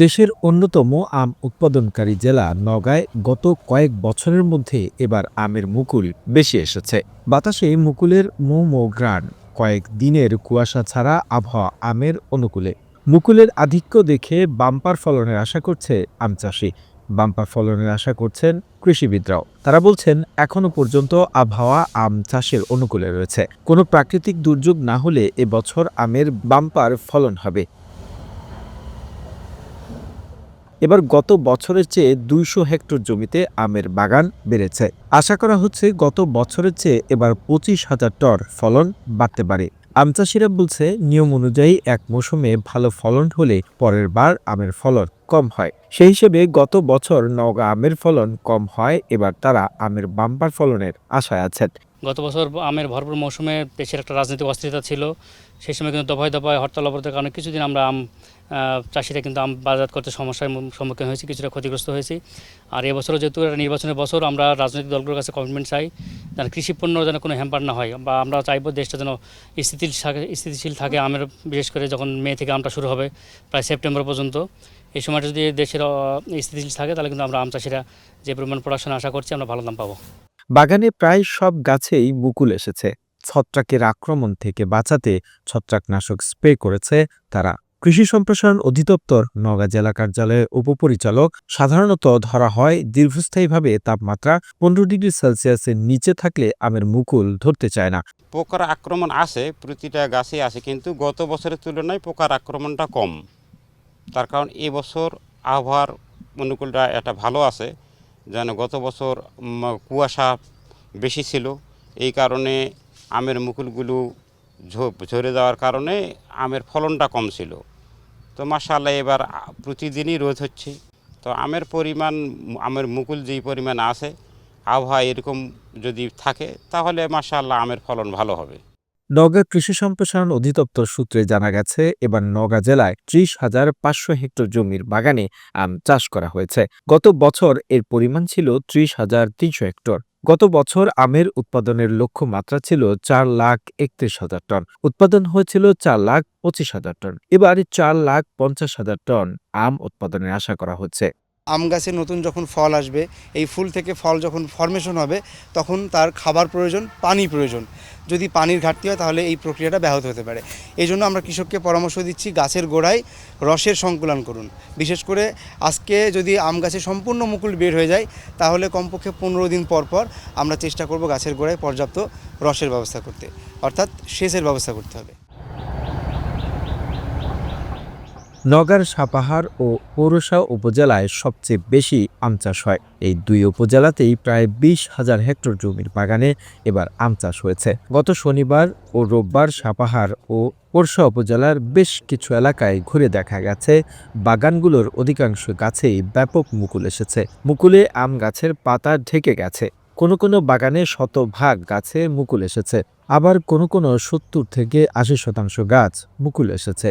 দেশের অন্যতম আম উৎপাদনকারী জেলা নগাঁয় গত কয়েক বছরের মধ্যে এবার আমের মুকুল বেশি এসেছে। বাতাসে মুকুলের মৌ মৌ গ্রাণ কয়েক দিনের কুয়াশা ছাড়া আবহাওয়া আমের অনুকূলে। মুকুলের আধিক্য দেখে বাম্পার ফলনের আশা করছে আম চাষি। বাম্পার ফলনের আশা করছেন কৃষিবিদরাও। তারা বলছেন এখনও পর্যন্ত আবহাওয়া আম চাষের অনুকূলে রয়েছে। কোনো প্রাকৃতিক দুর্যোগ না হলে এবছর আমের বাম্পার ফলন হবে। এবার গত বছরের চেয়ে দুইশো হেক্টর জমিতে আমের বাগান বেড়েছে। আশা করা হচ্ছে গত বছরের চেয়ে এবার পঁচিশ হাজার টর ফলন বাড়তে পারে। আম চাষিরা বলছে, নিয়ম অনুযায়ী এক মৌসুমে ভালো ফলন হলে পরের বার আমের ফলন কম হয়। সেই হিসেবে গত বছর নওগাঁ আমের ফলন কম হয়, এবার তারা আমের বাম্পার ফলনের আশায় আছেন। গত বছর আমের ভরপুর মৌসুমে দেশের একটা রাজনৈতিক অস্থিরতা ছিল। সেই সময় কিন্তু দফায় দফায় হরতাল অবরোধের কারণে কিছুদিন আমরা আম চাষিরা কিন্তু আম বাজার করতে সমস্যার সম্মুখীন হয়েছি, কিছুটা ক্ষতিগ্রস্ত হয়েছি। আর এবছরও যেহেতু একটা নির্বাচনের বছর, আমরা রাজনৈতিক দলগুলোর কাছে কমিটমেন্ট চাই যেন কৃষি পণ্য যেন কোনো হ্যাম্পার না হয় বা আমরা চাইব দেশটা যেন স্থিতিশীল থাকে স্থিতিশীল থাকে। আমের, বিশেষ করে যখন মে থেকে আমটা শুরু হবে, প্রায় সেপ্টেম্বর পর্যন্ত। এই সময়টা যদি দেশের স্থিতিশীল থাকে, তাহলে কিন্তু আমরা আম চাষিরা যে পরিমাণ প্রোডাকশন আশা করছি, আমরা ভালো দাম পাবো। বাগানে প্রায় সব গাছেই মুকুল এসেছে। ছত্রাকের আক্রমণ থেকে বাঁচাতে ছত্রাকনাশক স্প্রে করেছে তারা। কৃষি সম্প্রসারণ অধিদপ্তর নওগাঁ জেলা কার্যালয়ের উপপরিচালক। সাধারণত ধরা হয় দীর্ঘস্থায়ীভাবে তাপমাত্রা পনেরো ডিগ্রি সেলসিয়াসের নিচে থাকলে আমের মুকুল ধরতে চায় না। পোকার আক্রমণ আসে, প্রতিটা গাছে আসে, কিন্তু গত বছরের তুলনায় পোকার আক্রমণটা কম। তার কারণ এবছর আবহাওয়ার অনুকূলটা এটা ভালো আছে। যেন গত বছর কুয়াশা বেশি ছিল, এই কারণে আমের মুকুলগুলো ঝরে যাওয়ার কারণে আমের ফলনটা কম ছিল। তো মাসাল্লাহ এবার প্রতিদিনই রোদ হচ্ছে। তো আমের পরিমাণ, আমের মুকুল যেই পরিমাণ আছে, আবহাওয়া এরকম যদি থাকে, তাহলে মাসাল্লাহ আমের ফলন ভালো হবে। নওগাঁ কৃষি সম্প্রসারণ অধিদপ্তর সূত্রে জানা গেছে, এবার নওগাঁ জেলায় ত্রিশ হাজার পাঁচশো হেক্টর জমির বাগানে আম চাষ করা হয়েছে। গত বছর এর পরিমাণ ছিল ত্রিশ হাজার তিনশো হেক্টর। গত বছর আমের উৎপাদনের লক্ষ্যমাত্রা ছিল চার লাখ একত্রিশ হাজার টন। উৎপাদন হয়েছিল চার লাখ পঁচিশ হাজার টন। এবার চার লাখ পঞ্চাশ হাজার টন আম উৎপাদনের আশা করা হচ্ছে। আম গাছে নতুন যখন ফল আসবে, এই ফুল থেকে ফল যখন ফর্মেশন হবে, তখন তার খাবার প্রয়োজন, পানি প্রয়োজন। যদি পানির ঘাটতি হয়, তাহলে এই প্রক্রিয়াটা ব্যাহত হতে পারে। এই জন্য আমরা কৃষককে পরামর্শ দিচ্ছি, গাছের গোড়ায় রসের সংকুলন করুন। বিশেষ করে আজকে যদি আম গাছে সম্পূর্ণ মুকুল বের হয়ে যায়, তাহলে কমপক্ষে পনেরো দিন পর পর আমরা চেষ্টা করব গাছের গোড়ায় পর্যাপ্ত রসের ব্যবস্থা করতে। অর্থাৎ সেচের ব্যবস্থা করতে হবে। নগার সাপাহার ও পৌরসা উপজেলায় সবচেয়ে বেশি আম চাষ হয়। এই দুই উপজেলাতেই প্রায় বিশ হাজার হেক্টর জমির বাগানে এবার আম চাষ হয়েছে। গত শনিবার ও রোববার সাপাহার ও পোরশা উপজেলার বেশ কিছু এলাকায় ঘুরে দেখা গেছে। বাগানগুলোর অধিকাংশ গাছেই ব্যাপক মুকুল এসেছে। মুকুলে আম গাছের পাতা ঢেকে গেছে। কোনো কোনো বাগানে শতভাগ গাছে মুকুল এসেছে। আবার কোনো কোনো সত্তর থেকে আশি শতাংশ গাছ মুকুল এসেছে।